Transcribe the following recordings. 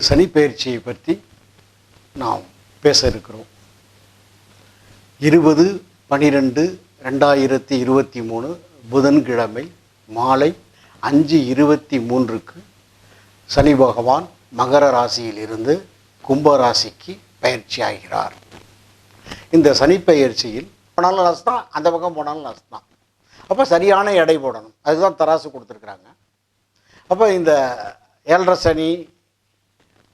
சனி பயிற்சியை பற்றி நாம் பேச இருக்கிறோம். இருபது பனிரெண்டு ரெண்டாயிரத்தி இருபத்தி மூணு புதன்கிழமை மாலை அஞ்சு இருபத்தி மூன்றுக்கு சனி பகவான் மகர ராசியிலிருந்து கும்ப ராசிக்கு பயிற்சி ஆகிறார். இந்த சனி பயிற்சியில் போனாலும் லாஸ் தான் அந்த பக்கம் போனாலும் லாஸ் தான் அப்போ சரியான எடை போடணும். அதுதான் தராசு கொடுத்துருக்குறாங்க. அப்போ இந்த ஏழரை சனி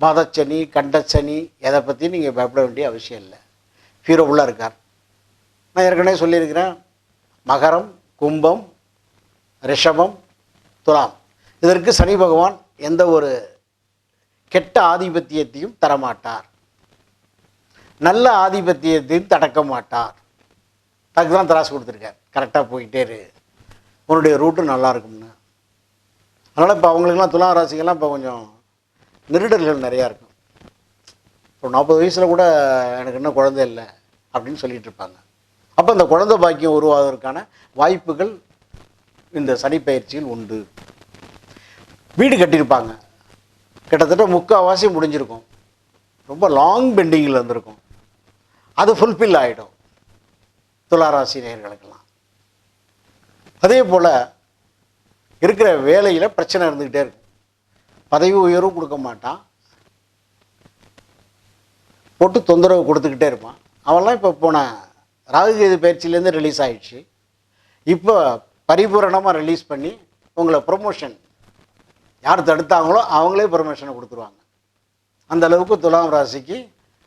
மதச்சனி கண்டச்சனி எதை பற்றி நீங்கள் பயப்பட வேண்டிய அவசியம் இல்லை. ஹீரோவுள்ள இருக்கார். நான் ஏற்கனவே சொல்லியிருக்கிறேன். மகரம் கும்பம் ரிஷபம் துலாம். இதற்கு சனி பகவான் எந்த ஒரு கெட்ட ஆதிபத்தியத்தையும் தரமாட்டார். நல்ல ஆதிபத்தியத்தையும் தடக்க மாட்டார். அதுக்கு தான் தராசு கொடுத்துருக்கார். கரெக்டாக போயிட்டே இரு. உன்னுடைய ரூட்டு நல்லா இருக்கும்னு. அதனால் இப்போ அவங்களுக்கெல்லாம் துலாம் ராசிக்கெல்லாம் இப்போ கொஞ்சம் நெருடல்கள் நிறையா இருக்கும். இப்போ நாற்பது வயசில் கூட எனக்கு இன்னும் குழந்தை இல்லை அப்படின்னு சொல்லிட்டு இருப்பாங்க. அப்போ அந்த குழந்தை பாக்கியம் உருவாவதற்கான வாய்ப்புகள் இந்த சனி பயிற்சியில் உண்டு. வீடு கட்டியிருப்பாங்க. கிட்டத்தட்ட முக்கால்வாசி முடிஞ்சிருக்கும். ரொம்ப லாங் பெண்டிங்கில் இருந்திருக்கும். அது ஃபுல்ஃபில் ஆகிடும் துளாராசி நேர்களுக்கெல்லாம் அதே போல் இருக்கிற வேலையில் பிரச்சனை இருந்துக்கிட்டே இருக்கும். பதவி உயர்வும் கொடுக்க மாட்டான். போட்டு தொந்தரவு கொடுத்துக்கிட்டே இருப்பான். அவன்லாம் இப்போ போன ராகுகேது பயிற்சியிலேருந்து ரிலீஸ் ஆயிடுச்சு. இப்போ பரிபூரணமாக ரிலீஸ் பண்ணி உங்களை ப்ரொமோஷன் யார் தடுத்தாங்களோ அவங்களே ப்ரொமோஷனை கொடுத்துருவாங்க. அந்த அளவுக்கு துலாம் ராசிக்கு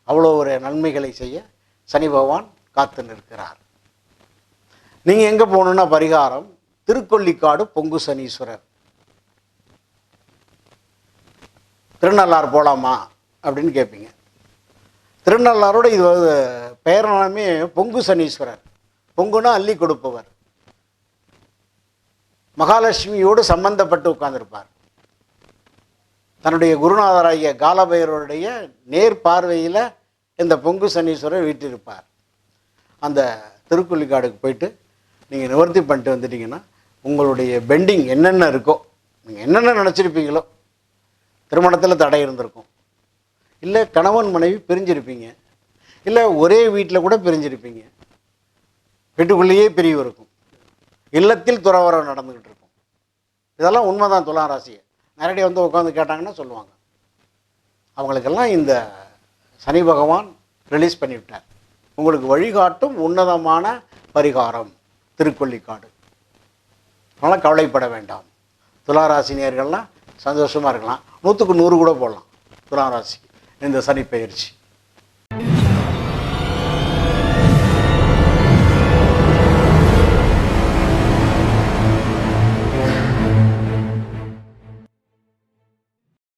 அவ்வளோ ஒரு நன்மைகளை செய்ய சனி பகவான் காத்து நிற்கிறார். நீங்கள் எங்கே போகணுன்னா பரிகாரம் திருக்கொல்லிக்காடு பொங்கு சனீஸ்வரர். திருநள்ளாறு போகலாமா அப்படின்னு கேட்பீங்க திருநள்ளாரோட இது வந்து பெயர் நாமே பொங்கு சனீஸ்வரர். பொங்குனா அள்ளி கொடுப்பவர். மகாலட்சுமியோடு சம்பந்தப்பட்டு உட்கார்ந்துருப்பார். தன்னுடைய குருநாதராகிய காலபைரவருடைய நேர் பார்வையில் இந்த பொங்கு சனீஸ்வரர் வீட்டிருப்பார் அந்த திருக்குள்ளிக்காடுக்கு போயிட்டு நீங்கள் நிவர்த்தி பண்ணிட்டு வந்துட்டிங்கன்னா உங்களுடைய பெண்டிங் என்னென்ன இருக்கோ நீங்கள் என்னென்ன நினச்சிருப்பீங்களோ திருமணத்தில் தடை இருந்திருக்கும். இல்லை கணவன் மனைவி பிரிஞ்சிருப்பீங்க. இல்லை ஒரே வீட்டில் கூட பிரிஞ்சிருப்பீங்க. வீட்டுக்குள்ளேயே பிரிவு இருக்கும். இல்லத்தில் துறவரம் நடந்துக்கிட்டு இருக்கும். இதெல்லாம் உண்மைதான் துலாம் ராசியை. நேரடியாக வந்து உட்காந்து கேட்டாங்கன்னா சொல்லுவாங்க. அவங்களுக்கெல்லாம் இந்த சனி பகவான் ரிலீஸ் பண்ணிவிட்டார் உங்களுக்கு வழிகாட்டும் உன்னதமான பரிகாரம். திருக்கொல்லிக்காடு அதனால் கவலைப்பட வேண்டாம். துளாராசினியர்கள்லாம் சந்தோஷமாக இருக்கலாம். நூற்றுக்கு நூறு கூட போடலாம். துளாராசி இந்த சனி பயிற்சி.